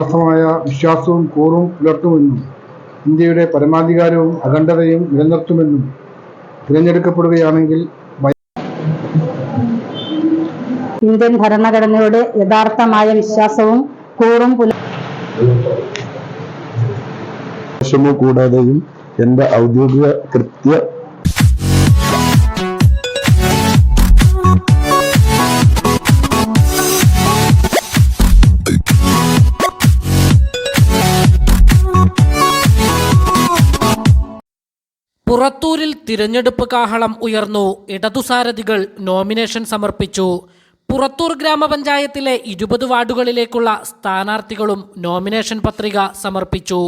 ശക്തമായ വിശ്വാസവും കൂറും പുലർത്തുമെന്നും ഇന്ത്യയുടെ പരമാധികാരവും അഖണ്ഡതയും നിലനിർത്തുമെന്നും തിരഞ്ഞെടുക്കപ്പെടുകയാണെങ്കിൽ ഇന്ത്യൻ ഭരണഘടനയോട് യഥാർത്ഥമായ വിശ്വാസവും കൂറും പുല വിഷമോ കൂടാതെയും എന്റെ ഔദ്യോഗിക കൃത്യ പുറത്തൂരിൽ തിരഞ്ഞെടുപ്പ് കാഹളം ഉയർന്നു. ഇടതുസാരഥികൾ നോമിനേഷൻ സമർപ്പിച്ചു. പുറത്തൂർ ഗ്രാമപഞ്ചായത്തിലെ ഇരുപത് വാർഡുകളിലേക്കുള്ള സ്ഥാനാർത്ഥികളും നോമിനേഷൻ പത്രിക സമർപ്പിച്ചു.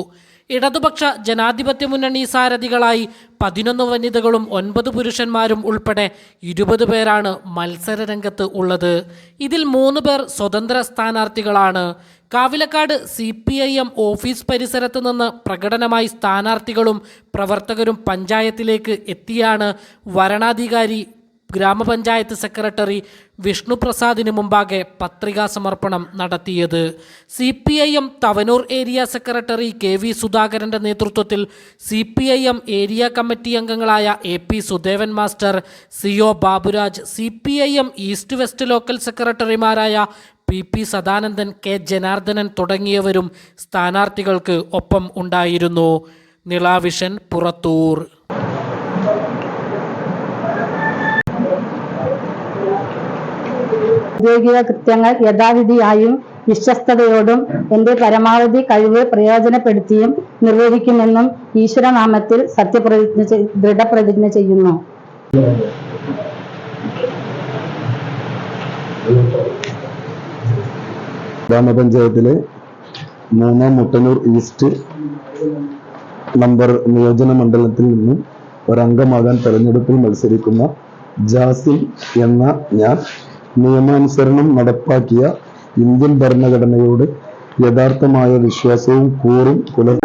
ഇടതുപക്ഷ ജനാധിപത്യ മുന്നണി സാരഥികളായി പതിനൊന്ന് വനിതകളും ഒൻപത് പുരുഷന്മാരും ഉൾപ്പെടെ ഇരുപത് പേരാണ് മത്സരരംഗത്ത് ഉള്ളത്. ഇതിൽ മൂന്ന് പേർ സ്വതന്ത്ര സ്ഥാനാർത്ഥികളാണ്. Kavilakkad C P I M office പരിസരത്ത് നിന്ന് പ്രകടനമായി സ്ഥാനാർത്ഥികളും പ്രവർത്തകരും പഞ്ചായത്തിലേക്ക് എത്തിയാണ് വരണാധികാരി ഗ്രാമപഞ്ചായത്ത് സെക്രട്ടറി വിഷ്ണുപ്രസാദിന് മുമ്പാകെ പത്രികാ സമർപ്പണം നടത്തിയത്. C P I M Thavanur area secretary K V സുധാകരന്റെ നേതൃത്വത്തിൽ C P I M area committee അംഗങ്ങളായ A P Sudevan master C O Baburaj C P I M east west local സെക്രട്ടറിമാരായ P P Sadanandan K Janardhanan തുടങ്ങിയവരും സ്ഥാനാർത്ഥികൾക്ക് ഒപ്പം ഉണ്ടായിരുന്നു. നിളാവിഷൻ പുറത്തൂർ. ഔദ്യോഗിക കൃത്യങ്ങൾ യഥാവിധിയായും വിശ്വസ്തയോടും എന്റെ പരമാവധി കഴിവ് പ്രയോജനപ്പെടുത്തിയും നിർവഹിക്കുമെന്നും ഈശ്വരനാമത്തിൽ സത്യപ്രതിജ്ഞ ദൃഢപ്രതിജ്ഞ ചെയ്യുന്നു. ഗ്രാമപഞ്ചായത്തിലെ മൂന്നാം മുട്ടന്നൂർ ഈസ്റ്റ് നമ്പർ നിയോജന മണ്ഡലത്തിൽ നിന്നും ഒരംഗമാകാൻ തെരഞ്ഞെടുപ്പിൽ മത്സരിക്കുന്ന ജാസിം എന്ന ഞാൻ നിയമാനുസരണം നടപ്പാക്കിയ ഇന്ത്യൻ ഭരണഘടനയോട് യഥാർത്ഥമായ വിശ്വാസവും കൂറും പുലർ